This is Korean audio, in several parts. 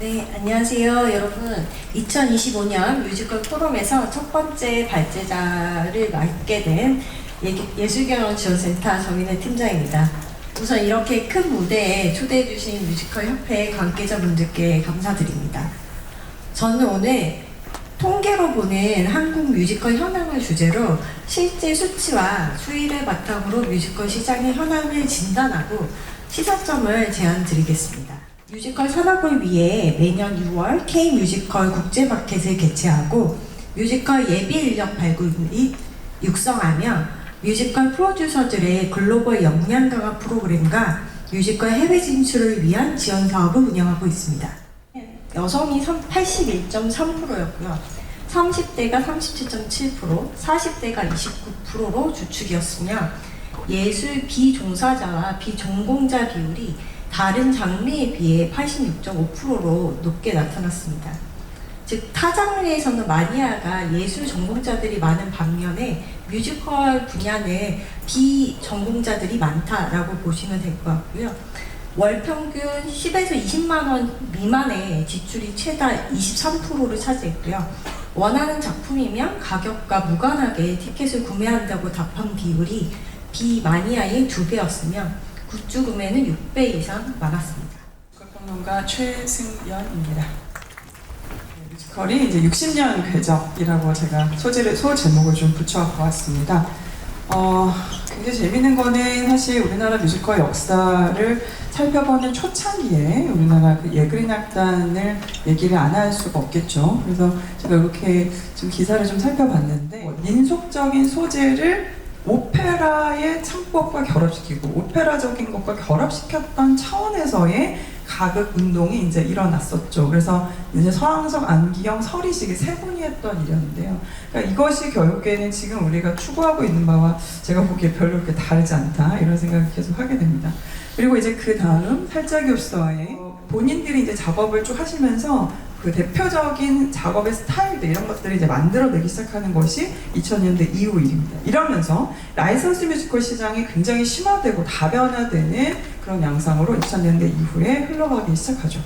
네, 안녕하세요, 여러분. 2025년 뮤지컬 포럼에서 첫 번째 발제자를 맡게 된 예- 예술경영지원센터 정인혜 팀장입니다. 우선 이렇게 큰 무대에 초대해주신 뮤지컬 협회 관계자분들께 감사드립니다. 저는 오늘 통계로 보는 한국 뮤지컬 현황을 주제로 실제 수치와 수위를 바탕으로 뮤지컬 시장의 현황을 진단하고 시사점을 제안 드리겠습니다. 뮤지컬 산업을 위해 매년 6월 K 뮤지컬 국제 마켓을 개최하고 뮤지컬 예비 인력 발굴이 육성하며 뮤지컬 프로듀서들의 글로벌 역량 강화 프로그램과 뮤지컬 해외 진출을 위한 지원 사업을 운영하고 있습니다. 여성이 81.3%였고요. 30대가 37.7%, 40대가 29%로 주축이었으며 예술 비종사자와 비전공자 비율이 다른 장르에 비해 86.5%로 높게 나타났습니다. 즉 타 장르에서는 마니아가 예술 전공자들이 많은 반면에 뮤지컬 분야는 비전공자들이 많다라고 보시면 될 것 같고요. 월 평균 10에서 20만 원 미만의 지출이 최다 23%를 차지했고요. 원하는 작품이면 가격과 무관하게 티켓을 구매한다고 답한 비율이 비마니아의 두 배였으며 굿즈 구매는 6배 이상 많았습니다. 평론가 최승연입니다. 네, 뮤지컬이 이제 60년 궤적이라고 제가 소재를 소 제목을 좀 붙여보았습니다. 어, 굉장히 재밌는 거는 사실 우리나라 뮤지컬 역사를 살펴보는 초창기에 우리나라 그 예그린 악단을 얘기를 안 할 수가 없겠죠. 그래서 제가 이렇게 좀 기사를 좀 살펴봤는데 뭐 민속적인 소재를 오페라의 창법과 결합시키고 오페라적인 것과 결합시켰던 차원에서의 가극 운동이 이제 일어났었죠. 그래서 이제 서항석, 안기영, 서리식이 세 분이 했던 일이었는데요. 그러니까 이것이 결국에는 지금 우리가 추구하고 있는 바와 제가 보기에 별로 그렇게 다르지 않다 이런 생각을 계속 하게 됩니다. 그리고 이제 그 다음 살짝교수와의 본인들이 이제 작업을 쭉 하시면서 그 대표적인 작업의 스타일들 이런 것들을 이제 만들어내기 시작하는 것이 2000년대 이후 일입니다. 이러면서 라이선스 뮤지컬 시장이 굉장히 심화되고 다변화되는 그런 양상으로 2000년대 이후에 흘러가기 시작하죠.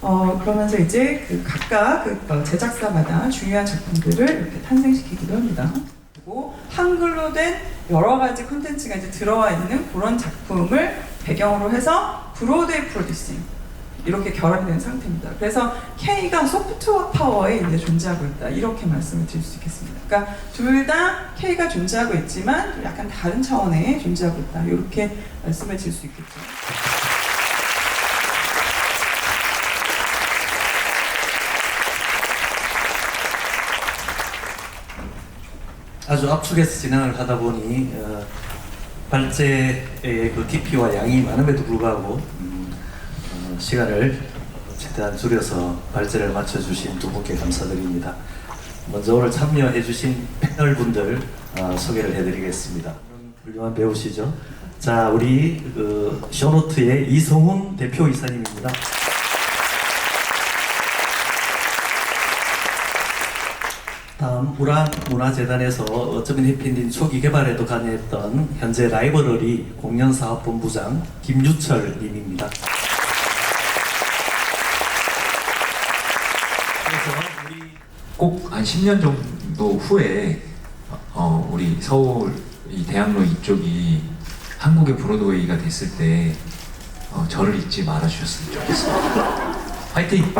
어, 그러면서 이제 그 각각 그 어, 제작사마다 중요한 작품들을 이렇게 탄생시키기도 합니다. 그리고 한글로 된 여러 가지 콘텐츠가 이제 들어와 있는 그런 작품을 배경으로 해서 브로드웨이 프로듀싱 이렇게 결합이 된 상태입니다. 그래서 K가 소프트웨어 파워에 이제 존재하고 있다. 이렇게 말씀을 드릴 수 있겠습니다. 그러니까 둘 다 K가 존재하고 있지만 좀 약간 다른 차원에 존재하고 있다. 이렇게 말씀을 드릴 수 있겠죠. 아주 압축해서 진행을 하다 보니 어, 발제의 그 깊이와 양이 많음에도 불구하고 시간을 최대한 줄여서 발제를 마쳐주신 두 분께 감사드립니다. 먼저 오늘 참여해주신 패널분들 어, 소개를 해드리겠습니다. 훌륭한 배우시죠? 자, 우리 그 쇼노트의 이성훈 대표 이사님입니다. 다음 우란 문화재단에서 어쩌면 해피엔딩 초기 개발에도 관여했던 현재 라이브러리 공연사업본부장 김유철 님입니다. 그래서 우리 꼭 한 10년 정도 후에 어, 우리 서울 이 대학로 이쪽이 한국의 브로드웨이가 됐을 때 어, 저를 잊지 말아 주셨으면 좋겠습니다. 화이팅!